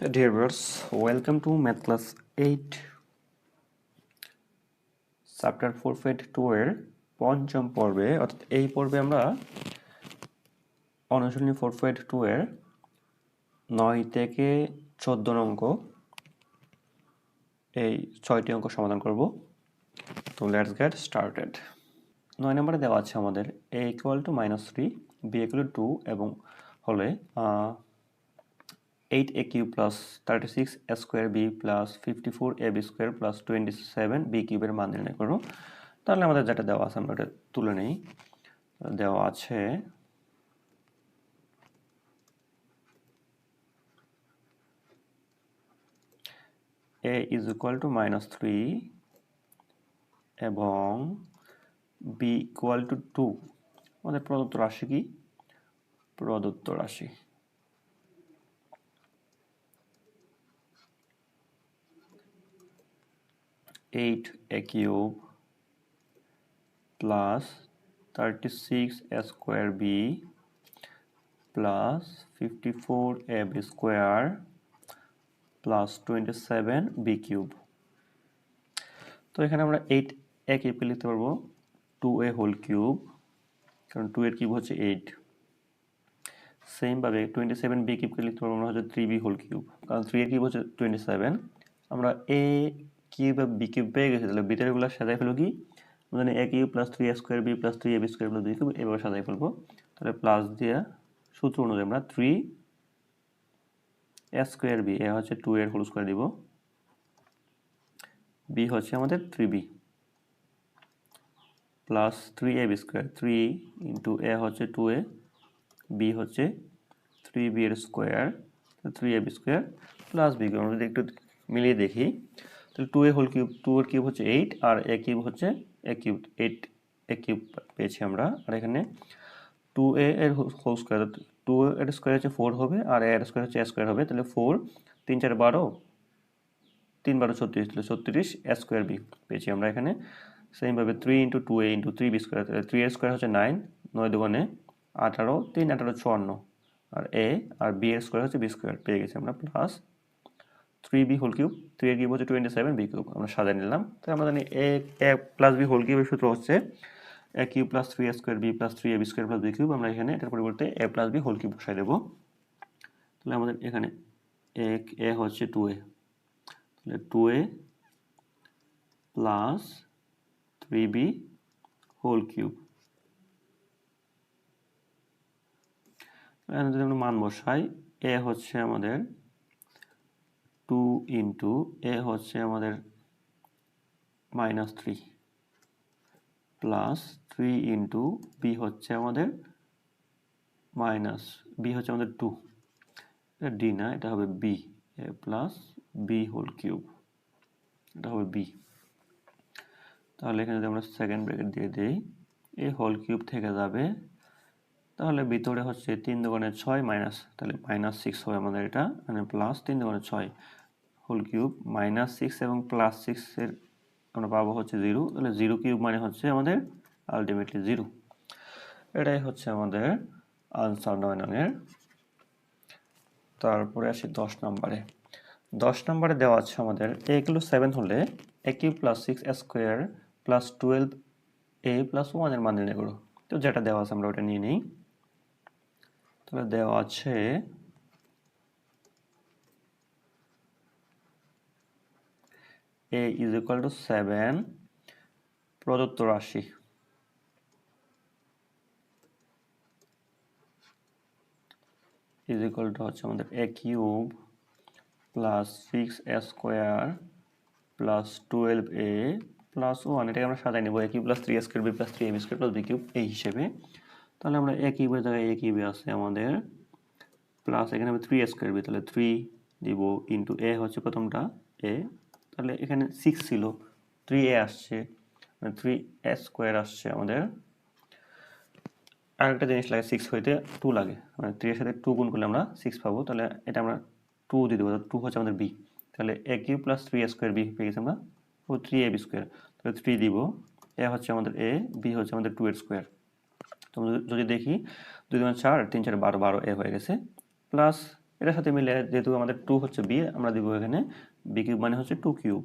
Dear viewers, welcome to Math Class 8 chapter four fade two এর পঞ্চম পর্বে। অর্থাৎ এই পর্বে আমরা অনুশীলনী ফোর ফেড টু এর নয় থেকে চোদ্দ অঙ্ক এই ছয়টি অঙ্ক সমাধান করব। তো লেটস গেট স্টার্টেড নয় নম্বরে দেওয়া আছে আমাদের A equal to minus three B two এবং হলে eight A cube plus thirty six square B plus fifty four A B square plus twenty seven B কিউবের মান নির্ণয় করো তাহলে আমাদের যেটা দেওয়া আছে আমরা ওটা তুলে নিই। দেওয়া আছে A is equal to minus three এবং বি ইকুয়াল টু টু আমাদের প্রদত্ত রাশি কি? প্রদত্ত রাশি। Eight A cube plus thirty six A square B plus fifty four A B square plus twenty seven B cube তো এখানে আমরা এইট এ কিউবকে লিখতে পারব? টু এ হোল কিউব কারণ টু এর কিউব হচ্ছে এইট সেমভাবে টোয়েন্টি সেভেন বি কিউবকে লিখতে পারব আমরা হচ্ছে থ্রি বি হোল কিউব কারণ থ্রি এর কিউব হচ্ছে টোয়েন্টি সেভেন আমরা এ কিউব বা বি কিউব পেয়ে গেছি, তাহলে বিটারগুলো সাজাই ফেলো কি? মানে A cube plus three A square B plus three A B square plus B cube এভাবে সাজাই ফেলব। তাহলে প্লাস দিয়ে সূত্র অনুযায়ী আমরা three A square B A হচ্ছে টু এর হোল স্কোয়ার দিব। বি হচ্ছে আমাদের three B plus three A B square three into A হচ্ছে টু এ বি হচ্ছে থ্রি বি এর square three A B square plus B আমরা যদি একটু মিলিয়ে দেখি তাহলে two A whole cube two এর কিউব হচ্ছে এইট আর এ কিউব হচ্ছে A cube eight A cube পেয়েছি আমরা। আর এখানে টু এ এর হোল স্কোয়ার টু এর স্কোয়ার হচ্ছে ফোর হবে আর এর স্কোয়ার হচ্ছে এ স্কোয়ার হবে। তাহলে ফোর তিন, চার, বারো, তিন, বারো, ছত্রিশ, তাহলে ছত্রিশ এ স্কোয়ার বি পেয়েছি আমরা এখানে। সেমভাবে three into two A into three B square তাহলে থ্রি এর স্কোয়ার হচ্ছে নাইন নয় দোকানে আঠারো, তিন, আঠারো, চুয়ান্ন। আর এ আর বি এর স্কোয়ার হচ্ছে বি স্কোয়ার পেয়ে গেছি আমরা plus three B whole cube three এর কিউব হচ্ছে টোয়েন্টি সেভেন বি কিউব আমরা সাজাই নিলাম। তো আমরা জানি A A plus B whole কিউবের সূত্র হচ্ছে A cube plus three A square B plus three A B square plus B cube আমরা এখানে এটার পরিবর্তে A plus B whole cube বসাই দেবো। তাহলে আমাদের এখানে এ এ হচ্ছে টু এ তাহলে two A plus three B whole cube যদি আমরা মান বসাই এ হচ্ছে আমাদের টু ইন্টু এ হচ্ছে আমাদের minus three plus three into B হচ্ছে আমাদের মাইনাস বি হচ্ছে আমাদের টু এটা ডি না, এটা হবে B A plus B whole cube এটা হবে বি তাহলে এখানে যদি আমরা সেকেন্ড ব্র্যাকেট দিয়ে দিই এই হোল কিউব থেকে যাবে, তাহলে ভিতরে হচ্ছে তিন দোকানে ছয় মাইনাস তাহলে মাইনাস সিক্স হবে আমাদের এটা মানে প্লাস তিন দোকানে ছয়। হোল কিউব মাইনাস সিক্স এবং প্লাস সিক্সের আমরা পাবো হচ্ছে জিরো তাহলে জিরো কিউব মানে হচ্ছে আমাদের আলটিমেটলি জিরো এটাই হচ্ছে আমাদের আনসার নয় নঙের তারপরে আসি দশ নম্বরে। দশ নম্বরে দেওয়া আছে আমাদের এ কিলো সেভেন হলে A cube plus six square plus twelve A plus ওয়ানের মান নির্ণয় তো যেটা দেওয়া আছে আমরা ওটা নিয়ে নিই। তাহলে দেওয়া আছে A is equal to seven প্রদত্ত রাশি. ইজ ইকুয়াল টু হচ্ছে আমাদের A cube plus six A square plus twelve A plus one এটাকে আমরা সাজাই নেব A plus three square B plus three A B square plus B cube এই হিসেবে। তাহলে আমরা এ কিউবের জায়গায় এ কিউবে আছে আমাদের। প্লাস এখানে আমি থ্রি স্কোয়ার বি তাহলে থ্রি দিব ইন্টু এ হচ্ছে প্রথমটা এ তাহলে এখানে সিক্স ছিল। থ্রি এ আসছে থ্রি এ স্কোয়ার আসছে আমাদের। আরেকটা জিনিস লাগে সিক্স হইতে টু লাগে। মানে থ্রি এর সাথে টু গুণ করলে আমরা সিক্স পাবো। তাহলে এটা আমরা টু দিয়ে দেবো। টু হচ্ছে আমাদের বি তাহলে A cube plus three A square B পেয়ে গেছি আমরা। ও থ্রি এ বি স্কোয়ার তাহলে থ্রি দিব। এ হচ্ছে আমাদের এ বি হচ্ছে আমাদের টু এর স্কোয়ার তো যদি দেখি, দুই দুই চার, তিন চার বারো বারো এ হয়ে গেছে। প্লাস এটার সাথে মিলে যেহেতু আমাদের টু হচ্ছে বি আমরা দিব এখানে বি কিউব মানে হচ্ছে টু কিউব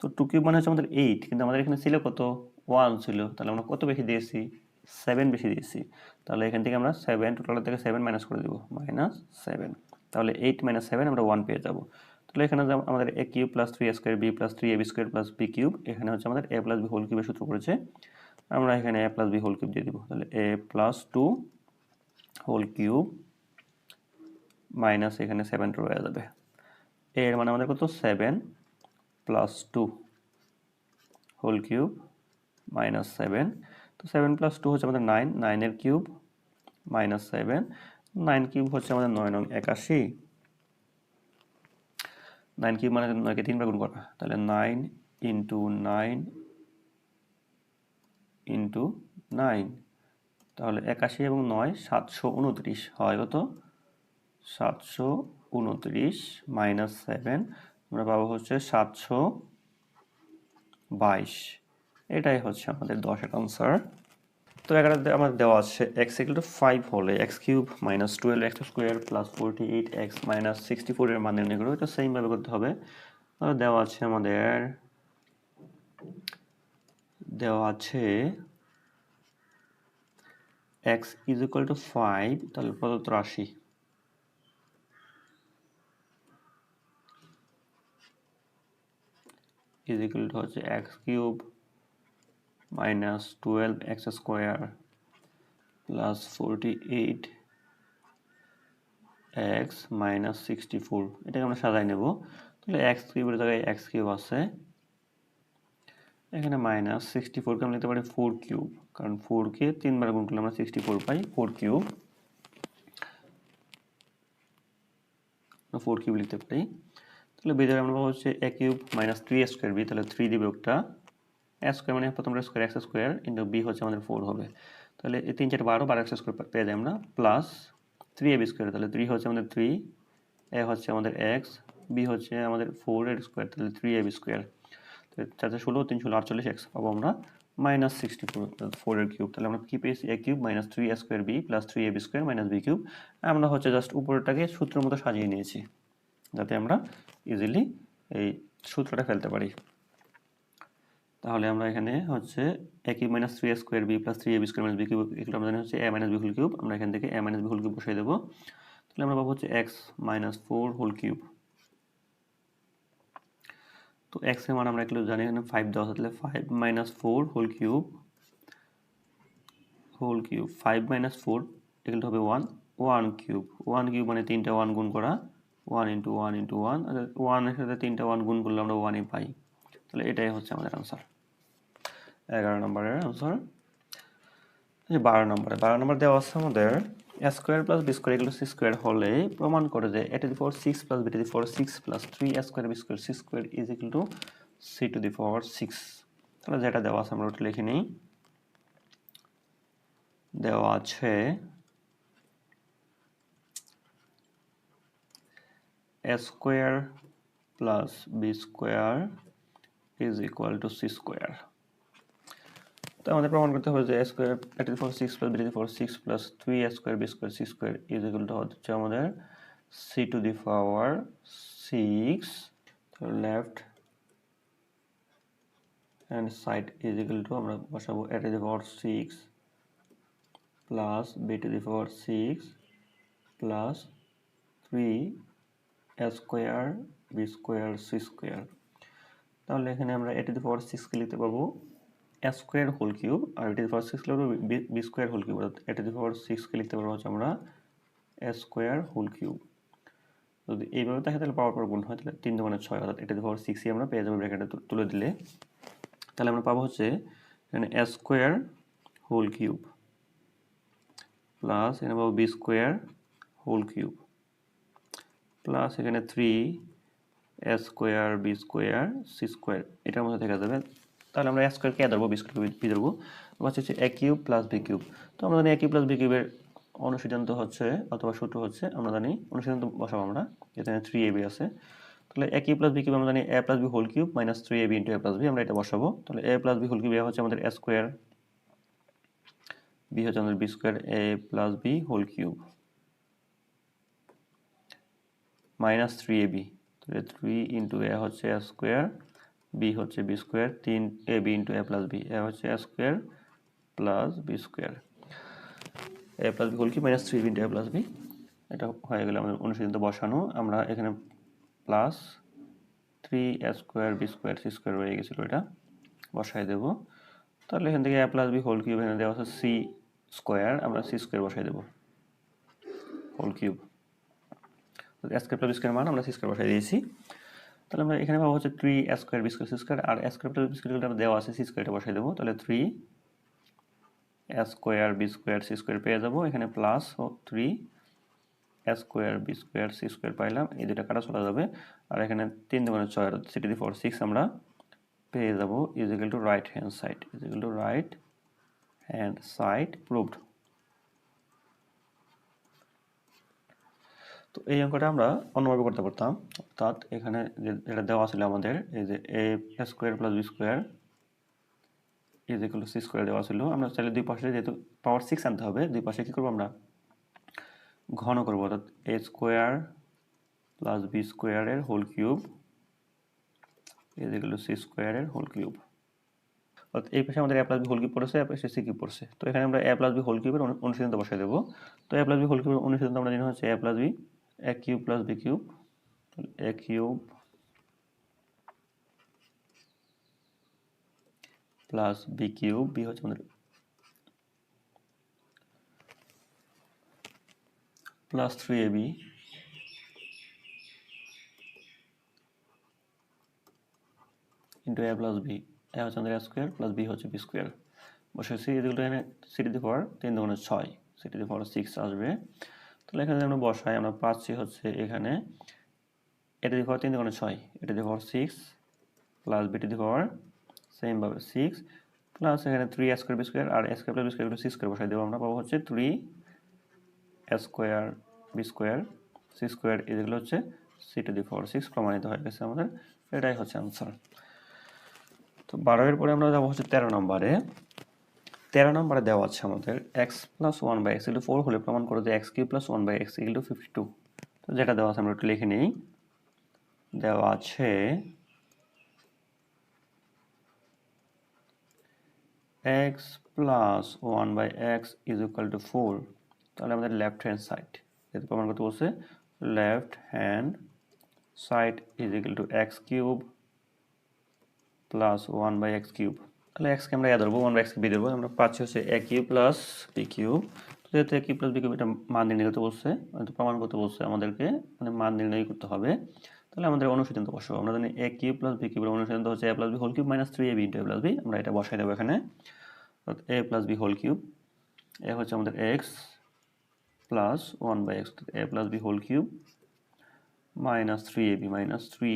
তো টু কিউব মানে হচ্ছে আমাদের এইট কিন্তু আমাদের এখানে ছিল কত? ওয়ান ছিল। তাহলে আমরা কত বেশি দিয়েছি? সেভেন বেশি দিয়েছি। তাহলে এখান থেকে আমরা সেভেন টোটাল থেকে সেভেন মাইনাস করে দেবো। মাইনাস সেভেন তাহলে এইট মাইনাস সেভেন আমরা ওয়ান পেয়ে যাব। তাহলে এখানে আমাদের A cube plus three square B plus three A B square plus B cube এখানে হচ্ছে আমাদের এ প্লাস বি হোল কিউবের সূত্র পড়েছে। আমরা এখানে A plus B whole cube দিয়ে দিব। তাহলে A plus two whole cube minus এখানে সেভেন রয়ে যাবে। এর মানে আমাদের কত? Seven plus two whole cube minus seven তো সেভেন প্লাস টু হচ্ছে আমাদের নাইন নাইনের cube minus seven nine cube হচ্ছে আমাদের নয় নং একাশি। নাইন কিউব মানে নয়কে তিনবার গুণ করা। তাহলে nine into nine into nine তাহলে একাশি এবং নয়, সাতশো উনত্রিশ হয় কত? সাতশো উনত্রিশ মাইনাস সেভেন আমরা পাবো হচ্ছে সাতশো বাইশ। এটাই হচ্ছে আমাদের দশের আনসার তো এগারোতে আমাদের দেওয়া আছে এক্স ইকুয়াল ফাইভ হলে X cube minus twelve X square plus forty eight X minus sixty ফোরের মান নির্ণয় করব এটা সেমভাবে করতে হবে। দেওয়া আছে আমাদের, দেওয়া আছে X is equal to five তাহলে প্রদত্ত রাশি ইজ ইকুয়াল টু হচ্ছে X cube minus twelve X square plus forty eight X minus sixty four এটাকে আমরা সাজাই নেব। তাহলে এক্স কিউবের জায়গায় এক্স কিউব আছে। এখানে মাইনাস সিক্সটি ফোরকে আমরা নিতে পারি ফোর কিউব কারণ ফোরকে তিনবার গুণ করলে আমরা সিক্সটি ফোর পাই ফোর কিউব ফোর কিউব লিখতে পারি। তাহলে বেজার আমরা পাবো হচ্ছে A cube minus three square B তাহলে থ্রি দিবে একটা এ স্কোয়ার মানে প্রথম square X square into B হচ্ছে আমাদের ফোর হবে। তাহলে এই তিন চার বারো বারো এক্স স্কোয়ার পেয়ে যাই আমরা plus three A B square তাহলে থ্রি হচ্ছে আমাদের থ্রি এ হচ্ছে আমাদের এক্স বি হচ্ছে আমাদের ফোর এর স্কোয়ার তাহলে থ্রি এ বি স্কোয়ার চার চার ষোলো, তিন ষোলো, আটচল্লিশ এক্স পাবো আমরা মাইনাস সিক্সটি ফোর ফোর এর কিউব। তাহলে আমরা কি পেয়েছি? A cube minus three A square B plus three A B square minus B cube. আমরা হচ্ছে জাস্ট উপরেরটাকে সূত্র মতো সাজিয়ে নিয়েছি। যাতে আমরা ইজিলি এই সূত্রটা ফেলতে পারি। তাহলে আমরা এখানে হচ্ছে A cube minus three square B plus three A B square minus B cube এগুলো আমরা জানি হচ্ছে A minus B whole cube আমরা এখান থেকে A minus B whole cube বসিয়ে দেবো। তাহলে আমরা পাবো হচ্ছে X minus four whole cube তো এক্সের মান আমরা একটু জানি এখানে ফাইভ দেওয়া তাহলে five minus four whole cube whole cube five minus four এগুলো হবে one one cube one cube মানে তিনটা ওয়ান গুণ করা। One into one into one ওয়ানের সাথে তিনটা ওয়ান গুণ করলে আমরা ওয়ানই পাই। তাহলে এটাই হচ্ছে আমাদের আনসার এগারো নম্বরের আনসার বারো নম্বরে, বারো নম্বর দেওয়া আছে আমাদের A square plus B square এগুলো সি স্কোয়ার হলে প্রমাণ করে যে A to the power six plus B to the power six plus three A square B square C square is equal to C to the four six তাহলে যেটা দেওয়া আছে আমরা ওটা লিখে নিই। দেওয়া আছে A square plus B square is equal to C square তো আমাদের প্রমাণ করতে হবে যে এ স্কোয়ার এটি four six plus B four six plus three A square B square C square is equal to হচ্ছে আমাদের C to the power six left hand side is equal to আমরা বসাবো A to the power six plus B to the power six plus three A square B square C square তাহলে এখানে আমরা এ to the power সিক্সকে লিখতে পারব A square whole cube R A to the power six লিখব B square whole cube অর্থাৎ A to the power সিক্সকে লিখতে পারব হচ্ছে আমরা এ স্কোয়ার হোল কিউব যদি এইভাবে থাকে তাহলে পাওয়ার পর গুণ হয়, তাহলে তিন দোকানে ছয়, অর্থাৎ এ টু দি পাওয়ার সিক্সই আমরা পেয়ে যাব ব্র্যাকেটে তুলে দিলে। তাহলে আমরা পাবো হচ্ছে এখানে A square whole cube plus এখানে পাবো B square whole cube plus এখানে three A square B square C square এটার মধ্যে থেকে যাবে। তাহলে আমরা এ স্কোয়ারকে এ ধরবো বি স্কোয়ারকে বি ধরবো হচ্ছে হচ্ছে A cube plus B cube তো আমরা জানি এ কিউব প্লাস বি কিউবের অনুসিদ্ধান্ত হচ্ছে অথবা সূত্র হচ্ছে, আমরা জানি অনুসিদ্ধান্ত বসাবো আমরা। এখানে থ্রি এ বি আছে। তাহলে A cube plus B cube আমরা জানি A plus B whole cube minus three A B into A plus B আমরা এটা বসাবো। তাহলে A plus B whole cube A হচ্ছে আমাদের এ স্কোয়ার বি হচ্ছে আমাদের B square A plus B whole cube minus three A B. তাহলে three into A হচ্ছে এ স্কোয়ার, বি হচ্ছে বি স্কোয়ার, তিন A B into A plus B, A হচ্ছে A square plus B square. A plus B হল কি minus three into A plus B. এটা হয়ে গেলে আমাদের অনুসিদ্ধান্ত বসানো। আমরা এখানে plus three A square B square C square রয়ে গেছিল এটা। বসাই দেব। তাহলে এখান থেকে A plus B whole cube এখানে দেওয়া আছে সি স্কোয়ার। আমরা সি স্কোয়ার বসাই দেবো। Whole cube. Square plus square মান আমরা সি স্কোয়ার বসাই দিয়েছি। তাহলে আমরা এখানে পাবো হচ্ছে three square B square C square আর স্কোয়ার প্লাস বি স্কোয়ার দেওয়া আছে সি স্কোয়ারটা বসাই দেবো। তাহলে three square B square C square পেয়ে যাব। এখানে plus three square B square C square পাইলাম। এই দুটা কাটা চলে যাবে। আর এখানে তিন দুগুণে ছয় সিটি দি ফোর সিক্স আমরা পেয়ে যাব। Is equal to right hand side is equal to right hand side proved তো এই অঙ্কটা আমরা অন্যভাবে করতে পারতাম। অর্থাৎ এখানে যে এটা দেওয়া ছিল আমাদের, এই যে A square plus B square is equal to C square দেওয়া ছিল, আমরা চাইলে দুই পাশে যেহেতু পাওয়ার সিক্স আনতে হবে, দুই পাশে কী করব আমরা? ঘন করব। অর্থাৎ এ স্কোয়ার প্লাস বি স্কোয়ারের whole cube is equal to C স্কোয়ারের হোল কিউব অর্থাৎ এই পাশে আমাদের A plus B whole cube পড়েছে এ পাশে সি কিউব পড়ছে। তো এখানে আমরা এ প্লাস বি হোল কিউবের অনুসিদ্ধান্ত বসাই দেবো। তো এ প্লাস বি হোল কিউবের অনুসিদ্ধান্ত আমরা জানি হচ্ছে A plus B A cube plus B cube A cube plus B cube B হচ্ছে আমাদের plus three A B into A plus B A হচ্ছে আমাদের স্কোয়ার প্লাস বি হচ্ছে বি স্কোয়ার বসেছি এগুলো এখানে সিটি দি পাওয়ার তিন দুগুণে ছয় সিটি দি পাওয়ার সিক্স আসবে। তাহলে এখানে আমরা বসাই, আমরা পাচ্ছি হচ্ছে এখানে এটা দি পাওয়ার তিন দুগুণে ছয়, এটা দি পাওয়ার সিক্স প্লাস বিটি দি পাওয়ার সেমভাবে সিক্স প্লাস এখানে থ্রি স্কোয়ার বি স্কোয়ার আর square plus B square six square বসাই দেবো আমরা, পাবো হচ্ছে three square B square C square এগুলো হচ্ছে C to the power six প্রমাণিত হয়ে গেছে আমাদের, এটাই হচ্ছে আনসার তো বারোয়ের পরে আমরা যাব হচ্ছে তেরো নম্বরে। তেরো নম্বরে দেওয়া আছে আমাদের X plus one by X into four হলে প্রমাণ করো যে X cube plus one by X into fifty two তো যেটা দেওয়া আছে আমরা একটু লিখে নিই। দেওয়া আছে X plus one by X is equal to four তাহলে আমাদের লেফট হ্যান্ড সাইড যেহেতু প্রমাণ করতে বলছে left hand side is equal to X cube plus one by X cube তাহলে এক্সকে আমরা এ ধরবো ওয়ান বাই এক্সকে বি ধরবো, আমরা পাচ্ছি হচ্ছে A cube plus B cube. যেহেতু A cube plus B cube, এটা মান নির্ণয় করতে বলছে প্রমাণ করতে বলছে আমাদেরকে মানে মান নির্ণয় করতে হবে। তাহলে আমাদের অনুসিদ্ধান্ত বসাবো, আমরা জানি এ কিউব প্লাস বি কিউবের অনুসিদ্ধান্ত হচ্ছে A plus B whole cube minus three A B into A plus B আমরা এটা বসাই দেবো এখানে। A plus B whole cube A হচ্ছে আমাদের X plus one by X A plus B whole cube minus three A B minus three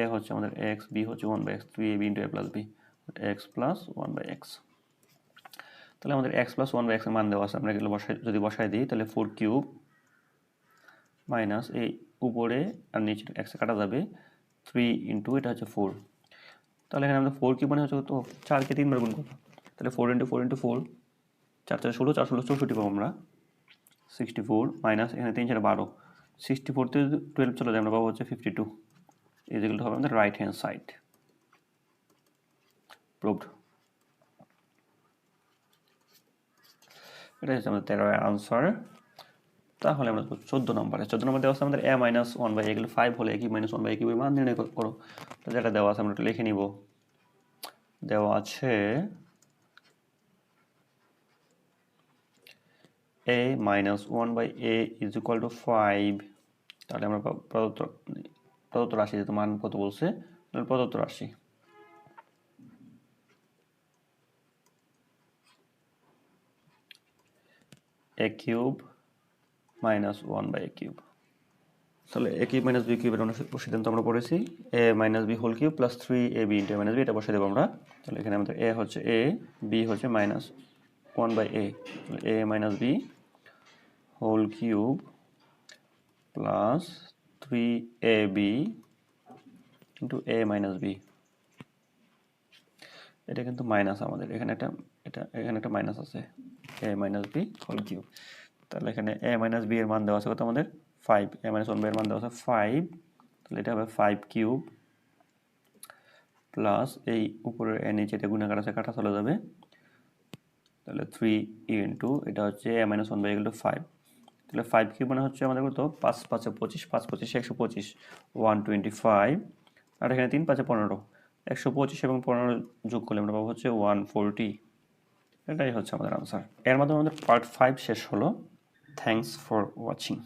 A হচ্ছে আমাদের x B হচ্ছে one by X three A B into A plus B X plus one by X তাহলে আমাদের x plus one by এক্সের মান দেওয়া আছে। আমরা এগুলো বসাই, যদি বসাই দিই, তাহলে ফোর কিউব মাইনাস এই উপরে আর নিচে এক্সে কাটা যাবে থ্রি ইন্টু এটা হচ্ছে ফোর তাহলে এখানে আমাদের ফোর কিউব মানে হচ্ছে তো চারকে তিনবার গুণ করব। তাহলে four into four into four চার চার ষোলো চার ষোলো, চৌষট্টি পাবো আমরা। সিক্সটি ফোর মাইনাস এখানে তিন চার বারো। সিক্সটি ফোরতে টুয়েলভ চলে যায়, আমরা পাবো হচ্ছে ফিফটি টু equal to হবে আমাদের রাইট হ্যান্ড সাইড প্রুভড এটা হচ্ছে আমাদের তেরো আনসার তাহলে আমরা চোদ্দ নম্বরে। চোদ্দ নম্বর দেওয়া আছে আমাদের এ মাইনাস ওয়ান বাই এগুলো ফাইভ হলে একই মাইনাস ওয়ান বাই কিউবের মান নির্ণয় করো। যেটা দেওয়া আছে আমরা লিখে নিব। দেওয়া আছে A minus one by A is equal to five তাহলে আমরা প্রদত্ত প্রদত্ত রাশি যেহেতু মান কত বলছে? প্রদত্ত রাশি। A cube minus one by A cube তাহলে এ কিউব মাইনাস বি কিউবের সিদ্ধান্ত আমরা পড়েছি। A minus B whole cube plus three A B into minus B এটা বসে দেবো আমরা। তাহলে এখানে আমাদের এ হচ্ছে এ বি হচ্ছে minus one by A A minus B whole cube plus three A B into A minus B এটা কিন্তু মাইনাস আমাদের। এখানে একটা এটা এখানে একটা মাইনাস আছে। A minus B whole cube তাহলে এখানে এ মাইনাস বি এর মান দেওয়া আছে কত আমাদের? Five A minus one by এর মান দেওয়া আছে ফাইভ তাহলে এটা হবে ফাইভ কিউব প্লাস এই উপরের এ নিচে এটা গুণাকার আছে কাটা চলে যাবে। তাহলে থ্রি ইন্টু এটা হচ্ছে এ মাইনাস ওয়ান বাই এগুলো ফাইভ তাহলে ফাইভ কিউব মানে হচ্ছে আমাদের কত? পাঁচ, পাঁচে পঁচিশ, পাঁচ পঁচিশে একশো পঁচিশ। ওয়ান টোয়েন্টি ফাইভ আর এখানে তিন, পাঁচে পনেরো। একশো পঁচিশ এবং পনেরো যোগ করলে আমরা পাবো হচ্ছে ওয়ান ফোরটি এটাই হচ্ছে আমাদের আনসার এর মাধ্যমে আমাদের পার্ট ফাইভ শেষ হলো। Thanks for watching